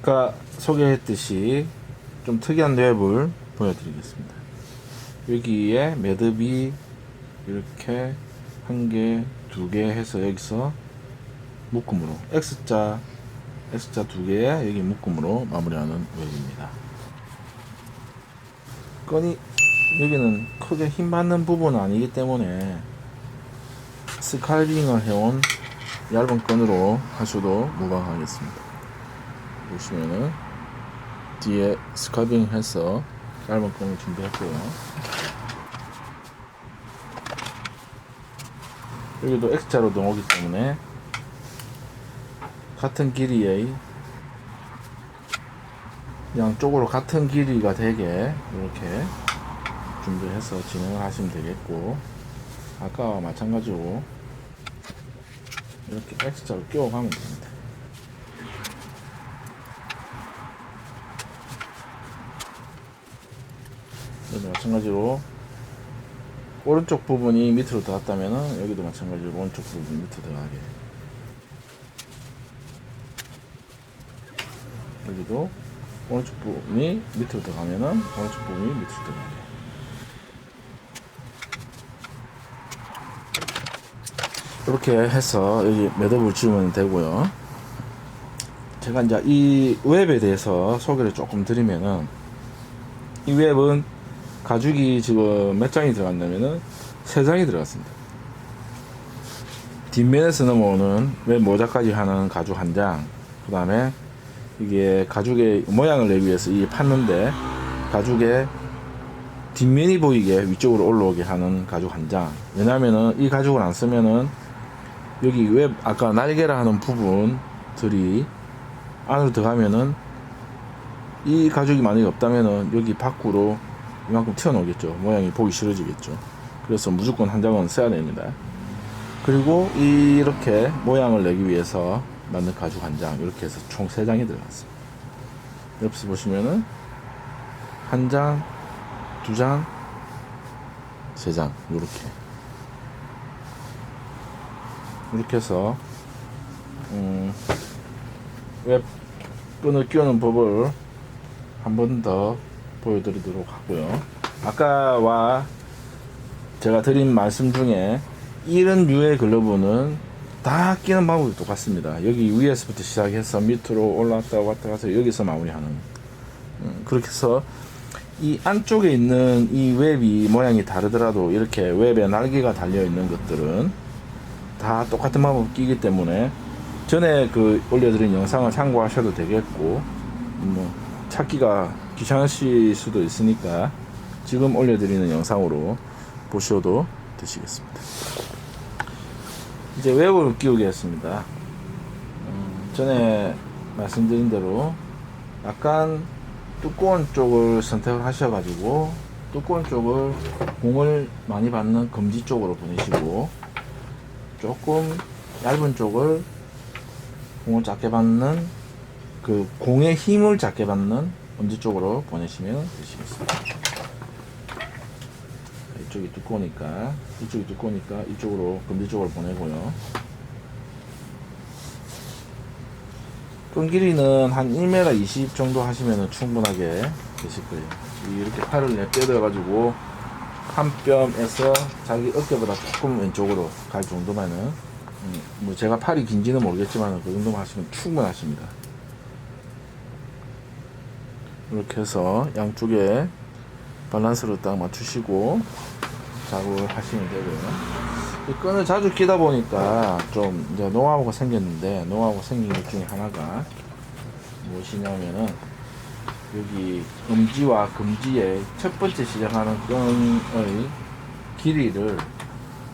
아까 소개했듯이 좀 특이한 웹을 보여드리겠습니다. 여기에 매듭이 이렇게 한 개, 두 개 해서 여기서 묶음으로 X자, X자 두 개에 여기 묶음으로 마무리하는 웹입니다. 건이 여기는 크게 힘 받는 부분은 아니기 때문에 스칼빙을 해온 얇은 건으로 하셔도 무방하겠습니다. 보시면은 뒤에 스칼빙 해서 얇은 건을 준비했고요. 여기도 X자로 넘어오기 때문에 같은 길이의 양쪽으로 같은 길이가 되게 이렇게 준비해서 진행을 하시면 되겠고 아까와 마찬가지로 이렇게 X자로 끼워 가면 됩니다. 마찬가지로 오른쪽 부분이 밑으로 들어갔다면 여기도 마찬가지로 오른쪽 부분이 밑으로 들어가게. 여기도 오른쪽 부분이 밑으로 들어가면은 오른쪽 부분이 밑으로 들어가게. 이렇게 해서 여기 매듭을 지으면 되고요. 제가 이제 이 웹에 대해서 소개를 조금 드리면은 이 웹은 가죽이 지금 몇 장이 들어갔냐면은 세 장이 들어갔습니다. 뒷면에서 넘어오는 웹 모자까지 하는 가죽 한 장, 그 다음에 이게 가죽의 모양을 내기 위해서 이 팠는데 가죽의 뒷면이 보이게 위쪽으로 올라오게 하는 가죽 한 장. 왜냐면은 이 가죽을 안 쓰면은 여기 웹 아까 날개라 하는 부분들이 안으로 들어가면은 이 가죽이 만약에 없다면은 여기 밖으로 이만큼 튀어나오겠죠. 모양이 보기 싫어지겠죠. 그래서 무조건 한 장은 써야 됩니다. 그리고 이렇게 모양을 내기 위해서 만든 가죽 한 장, 이렇게 해서 총 세 장이 들어갔습니다. 옆에서 보시면은 한 장, 두 장, 세 장, 이렇게. 이렇게 해서, 음, 웹 끈을 끼우는 법을 한 번 더 보여드리도록 하고요. 아까와 제가 드린 말씀 중에 이런 류의 글러브는 다 끼는 방법이 똑같습니다. 여기 위에서부터 시작해서 밑으로 올라왔다 왔다 가서 여기서 마무리하는. 음, 그렇게 해서 이 안쪽에 있는 이 웹이 모양이 다르더라도 이렇게 웹에 날개가 달려 있는 것들은 다 똑같은 방법 끼기 때문에 전에 그 올려드린 영상을 참고하셔도 되겠고 뭐 찾기가 귀찮으실 수도 있으니까 지금 올려드리는 영상으로 보셔도 되시겠습니다. 이제 웹을 끼우겠습니다. 음, 전에 말씀드린 대로 약간 두꺼운 쪽을 선택을 하셔가지고 두꺼운 쪽을 공을 많이 받는 검지 쪽으로 보내시고 조금 얇은 쪽을 공을 작게 받는 그 공의 힘을 작게 받는 엄지 쪽으로 보내시면 되시겠습니다. 이쪽이 두꺼우니까 이쪽이 두꺼우니까 이쪽으로 검지 쪽으로 보내고요. 끈 길이는 한 1m 20 정도 하시면 충분하게 되실 거예요. 이렇게 팔을 내빼들어 가지고 한 뼘에서 자기 어깨보다 조금 왼쪽으로 갈 정도면은 음, 뭐 제가 팔이 긴지는 모르겠지만 그 정도만 하시면 충분하십니다. 이렇게 해서 양쪽에 밸런스를 딱 맞추시고 작업을 하시면 되고요. 이 끈을 자주 끼다 보니까 좀 이제 노하우가 생겼는데 노하우가 생긴 것 중에 하나가 무엇이냐면은 여기 엄지와 금지의 첫 번째 시작하는 끈의 길이를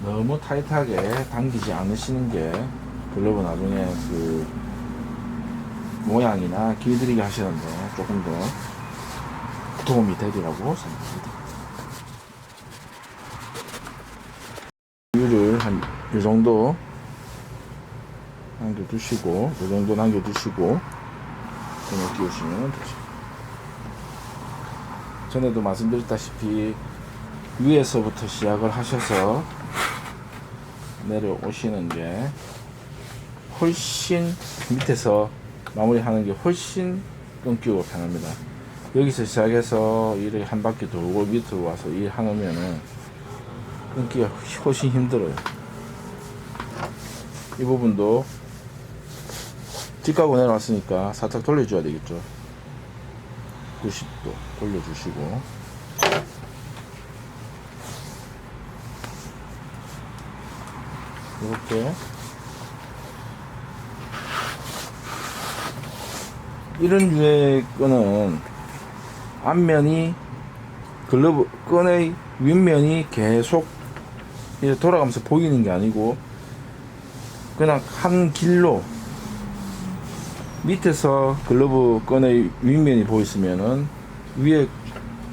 너무 타이트하게 당기지 않으시는 게 글러브 나중에 그 모양이나 길들이기 하시는데 조금 더 도움이 되리라고 생각합니다. 비율을 한이 정도 남겨두시고 이 정도 남겨두시고 등을 끼우시면 되죠. 전에도 말씀드렸다시피 위에서부터 시작을 하셔서 내려오시는 게 훨씬 밑에서 마무리하는 게 훨씬 끊기고 편합니다. 여기서 시작해서 이렇게 한 바퀴 돌고 밑으로 와서 일 하면은 끊기가 훨씬 힘들어요. 이 부분도 뒷가고 내려왔으니까 살짝 돌려줘야 되겠죠. 90도 돌려주시고 이렇게 이런 류의 끈은 앞면이 글러브 끈의 윗면이 계속 돌아가면서 보이는 게 아니고 그냥 한 길로 밑에서 글러브 끈의 윗면이 보였으면은 위에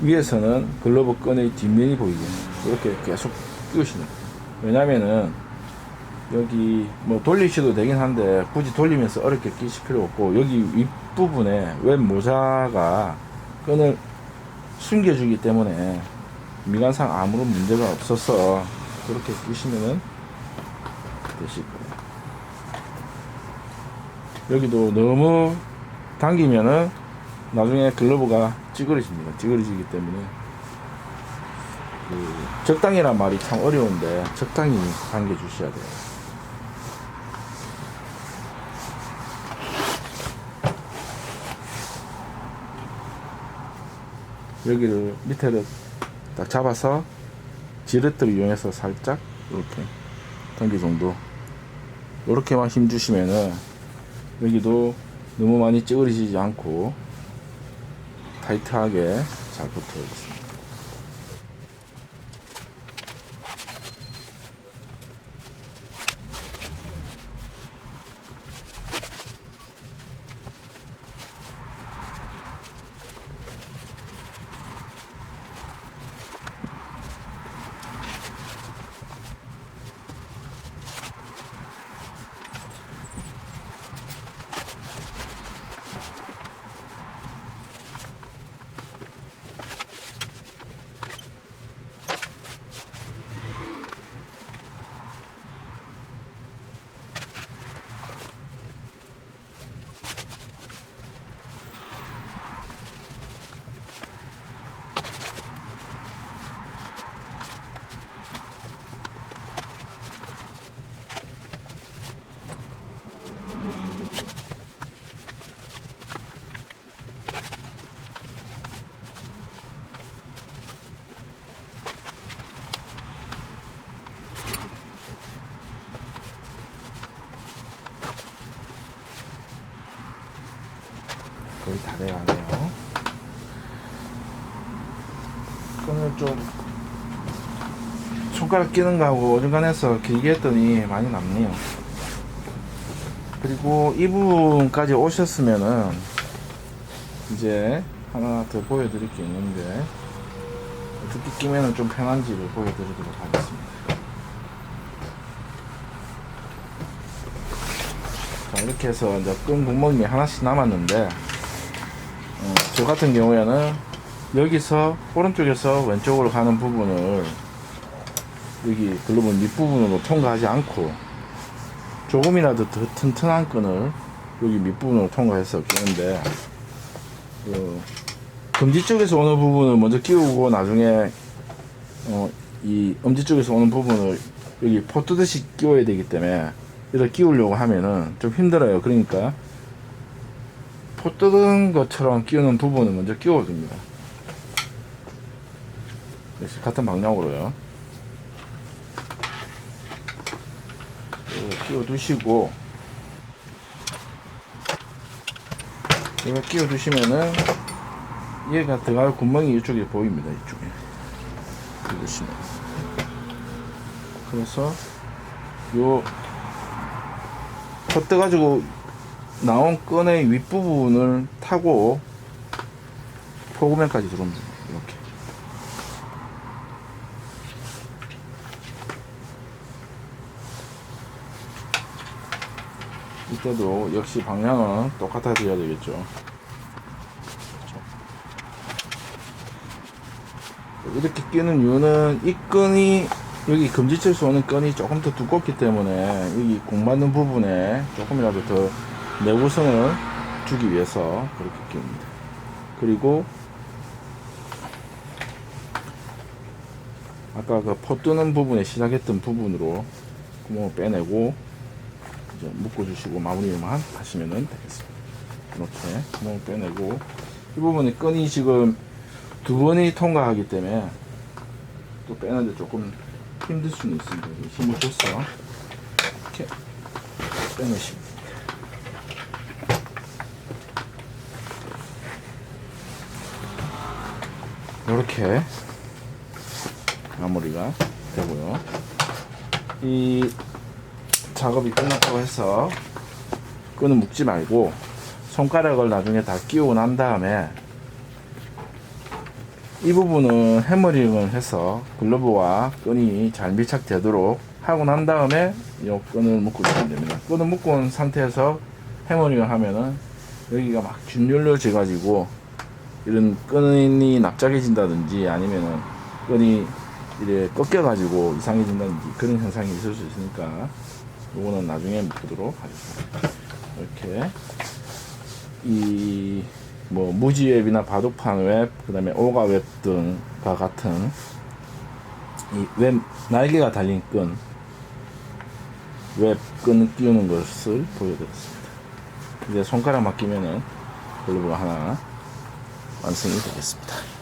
위에서는 글러브 끈의 뒷면이 보이게 이렇게 계속 끼우시는 거예요. 왜냐면은 여기 뭐 돌리셔도 되긴 한데 굳이 돌리면서 어렵게 끼실 필요 없고 여기 윗 부분에 왼 모자가 끈을 숨겨주기 때문에 미관상 아무런 문제가 없어서 그렇게 끼시면은 되실 거예요. 여기도 너무 당기면은 나중에 글러브가 찌그러집니다. 찌그러지기 때문에 그 적당이란 말이 참 어려운데 적당히 당겨 주셔야 돼요. 여기를 밑에를 딱 잡아서 지렛대를 이용해서 살짝 이렇게 당기 정도 이렇게만 힘 주시면은 여기도 너무 많이 찌그러지지 않고 타이트하게 잘 붙어 있습니다. 거의 다 돼가네요. 끈을 좀 손가락 끼는 거하고 어중간해서 길게 했더니 많이 남네요. 그리고 이 부분까지 오셨으면은 이제 하나 더 보여드릴 게 있는데 어떻게 끼면은 좀 편한지를 보여드리도록 하겠습니다. 자 이렇게 해서 이제 끈 구멍이 하나씩 남았는데 어, 저 같은 경우에는 여기서 오른쪽에서 왼쪽으로 가는 부분을 여기 글러브 밑부분으로 통과하지 않고 조금이라도 더 튼튼한 끈을 여기 밑부분으로 통과해서 끼는데 그 검지 쪽에서 오는 부분을 먼저 끼우고 나중에 어, 이 엄지 쪽에서 오는 부분을 여기 포뜨듯이 끼워야 되기 때문에 이렇게 끼우려고 하면은 좀 힘들어요. 그러니까 포 뜯은 것처럼 끼우는 부분을 먼저 끼워줍니다. 역시 같은 방향으로요. 끼워두시고 이거 끼워두시면은 얘가 들어갈 구멍이 이쪽에 보입니다. 이쪽에 보시면 그래서 요 겉떠 가지고 나온 끈의 윗부분을 타고 포구면까지 들어옵니다. 이렇게. 이때도 역시 방향은 똑같아져야 되겠죠. 그렇죠. 이렇게 끼는 이유는 이 끈이 여기 금지철에서 오는 끈이 조금 더 두껍기 때문에 여기 공 맞는 부분에 조금이라도 더 내구성을 주기 위해서 그렇게 끼웁니다. 그리고 아까 그포 뜨는 부분에 시작했던 부분으로 구멍을 빼내고 이제 묶어주시고 마무리만 하시면 되겠습니다. 이렇게 구멍을 빼내고 이 부분에 끈이 지금 두 번이 통과하기 때문에 또 빼는데 조금 힘들 수는 있습니다. 힘을 줘서 이렇게 빼내시면 이렇게 마무리가 되고요. 이 작업이 끝났다고 해서 끈을 묶지 말고 손가락을 나중에 다 끼우고 난 다음에 이 부분은 해머링을 해서 글러브와 끈이 잘 밀착되도록 하고 난 다음에 이 끈을 묶어주면 됩니다. 끈을 온 상태에서 해머링을 하면은 여기가 막 균열려져 가지고 이런 끈이 납작해진다든지 아니면은 끈이 이래 꺾여가지고 이상해진다든지 그런 현상이 있을 수 있으니까 요거는 나중에 묶도록 하겠습니다. 이렇게 이 뭐 무지 웹이나 바둑판 웹, 그다음에 오가 웹 등과 같은 이 웹 날개가 달린 끈, 웹끈 끼우는 것을 보여드렸습니다. 이제 손가락 맡기면은 글러브가 하나 완성이 되겠습니다.